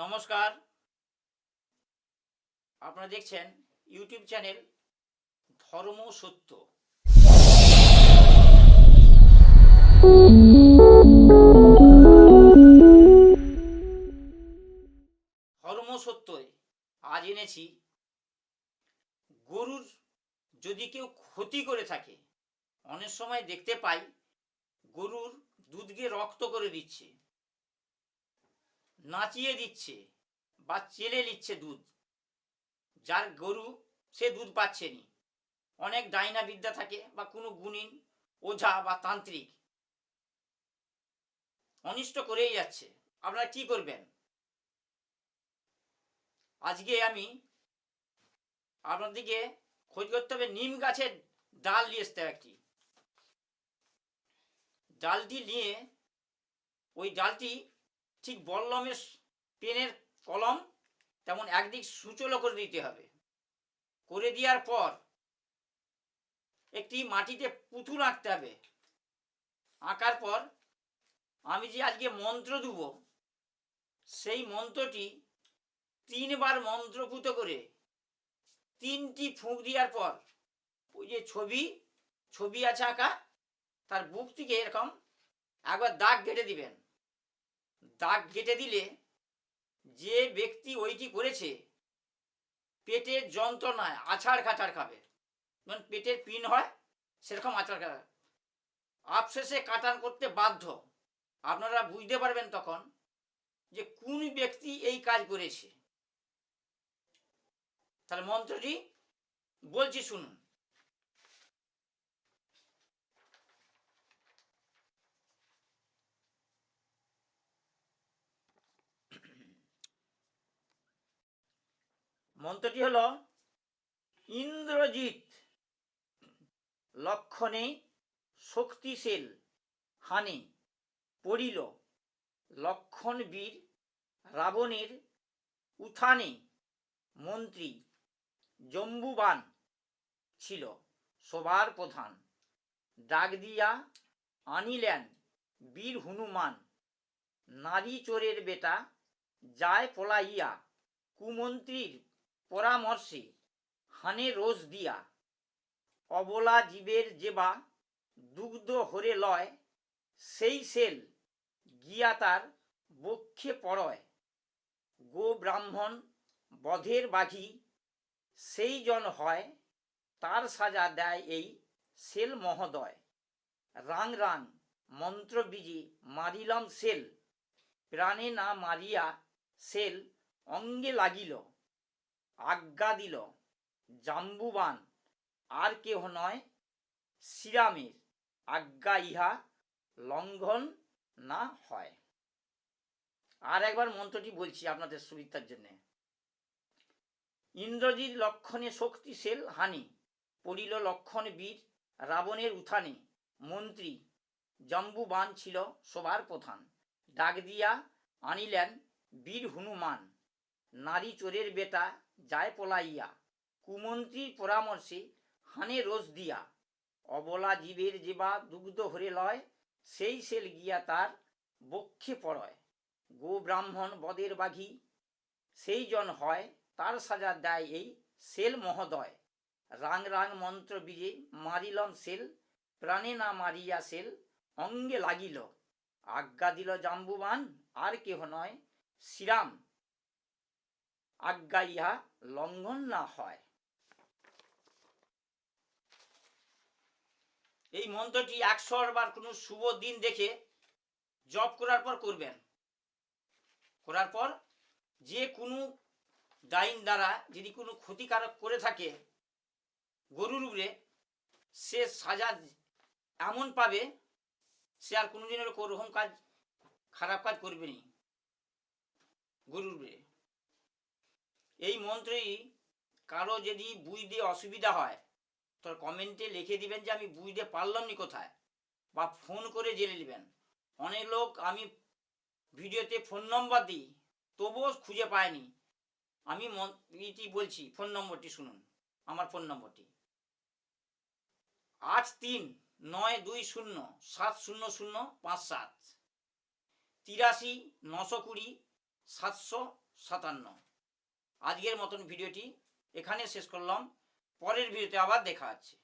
নমস্কার। আপনারা দেখছেন ইউটিউব চ্যানেল ধর্ম সত্য। ধর্ম সত্যই। আজ এনেছি গরুর যদি কেউ ক্ষতি করে থাকে, অনেক সময় দেখতে পাই গরুর দুধকে রক্ত করে দিচ্ছে। নাচিয়ে দিচ্ছে বা চেলে নিচ্ছে দুধ। যার গরু সে দুধ পাচ্ছে নি। অনেক ডাইনা বিদ্যা থাকে বা কোনো গুণিন, ওঝা বা তান্ত্রিক। অনিষ্ট করেই যাচ্ছে। আপনারা কি করবেন? আজকে আমি আপনাদেরকে খোঁজ করতে হবে নিম গাছের ডাল নিয়ে আসতে একটি। ডালটি নিয়ে ওই ডালটি ঠিক বল্লমের পেনের কলম তেমন একদিক সুচলো করে দিতে হবে। করে দেওয়ার পর একটি মাটিতে পুতুল আঁকতে হবে। আঁকার পর আমি যে আজকে মন্ত্র দেব, সেই মন্ত্রটি তিনবার মন্ত্রপুত করে তিনটি ফুঁক দেওয়ার পর ওই যে ছবি ছবি আছে আঁকা, তার বুক থেকে এরকম একবার দাগ কেটে দিবেন। দাগ কেটে দিলে যে ব্যক্তি ওইটি করেছে, পেটের যন্ত্রণায় আছাড় খাছাড় খাবে। যেমন পেটের পিন হয়, সেরকম আছাড় খাবে। আপশেষে কাটান করতে বাধ্য। আপনারা বুঝতে পারবেন তখন যে কোন ব্যক্তি এই কাজ করেছে। তাহলে মন্ত্রটি বলছি শুনুন। মন্ত্রটি হলো, ইন্দ্রজিৎ লক্ষণে শক্তিশীল, হানি, পড়িল লক্ষণ বীর রাবণের উথানে মন্ত্রী, জম্বুবান ছিল সবার প্রধান। ডাক দিয়া আনিলেন বীর হনুমান, নারী চোরের বেটা, যায় পলাইয়া, কুমন্ত্রীর পরামর্শে হানে রোজ দিয়া অবলা জীবের যেবা দুগ্ধ হরে লয়, সেই সেল গিয়া তার বক্ষে পড়য়। গো ব্রাহ্মণ, বধের বাঘি, সেই জন হয়, তার সাজা দেয় এই সেল মহোদয়। রাং রাং মন্ত্র বিজি মারিলাম সেল, প্রাণে না মারিয়া সেল অঙ্গে লাগিল। আজ্ঞা দিল, জাম্বুবান, আর কেহ নয় শ্রীরামের আজ্ঞা ইহা লঙ্ঘন না হয়। আর একবার মন্ত্রটি বলছি আপনাদের সুবিধার জন্য। ইন্দ্রজিৎ লক্ষণে শক্তিশীল হানি, পড়িল লক্ষণ বীর, রাবণের উত্থানে মন্ত্রী, জম্বুবান ছিল সবার প্রধান। ডাক দিয়া আনিলেন বীর হনুমান, নারী চোরের বেটা যায় পলাইয়া, কুমন্ত্রীর পরামর্শে হানে রোজ দিয়া। অবলা জীবের যেবা দুগ্ধ হরে লয়, সেই সেল গিয়া তার বক্ষে পড়য়। গো ব্রাহ্মণ বদের বাঘি, সেই জন হয়, তার সাজা দেয় এই সেল মহোদয়। রাং রাং মন্ত্র বীজে মারিলম সেল, প্রাণে না মারিয়া সেল অঙ্গে লাগিল। আজ্ঞা দিল জাম্বুবান, আর কেহ নয়, শ্রীরাম। আজ্ঞা ইহা লঙ্ঘন না হয়। এই মন্ত্রটি একশো বার কোনো শুভ দিন দেখে জপ করার পর করবেন। করার পর যে কোনো ডাইন দ্বারা যদি কোনো ক্ষতিকারক করে থাকে, গরুর উপরে সে সাজা এমন পাবে, সে আর কোনোদিন ওরকম কাজ, খারাপ কাজ করবে নি। গরুর উপরে। এই মন্ত্রই কারও যদি বুঝতে অসুবিধা হয় তো কমেন্টে লিখে দিবেন যে আমি বুঝতে পারলাম নি কোথায় বা ফোন করে জেনে নেবেন। অনেক লোক আমি ভিডিওতে ফোন নম্বর দিই, তবুও খুঁজে পায়নি। আমি ইটি বলছি, ফোন নম্বরটি শুনুন, আমার ফোন নম্বরটি। আট তিন নয় দুই শূন্য সাত শূন্য শূন্য পাঁচ সাত। তিরাশি নশো কুড়ি সাতশো সাতান্ন। আজকের মতন ভিডিওটি এখানে শেষ করলাম। পরের ভিডিওতে আবার দেখা হচ্ছে।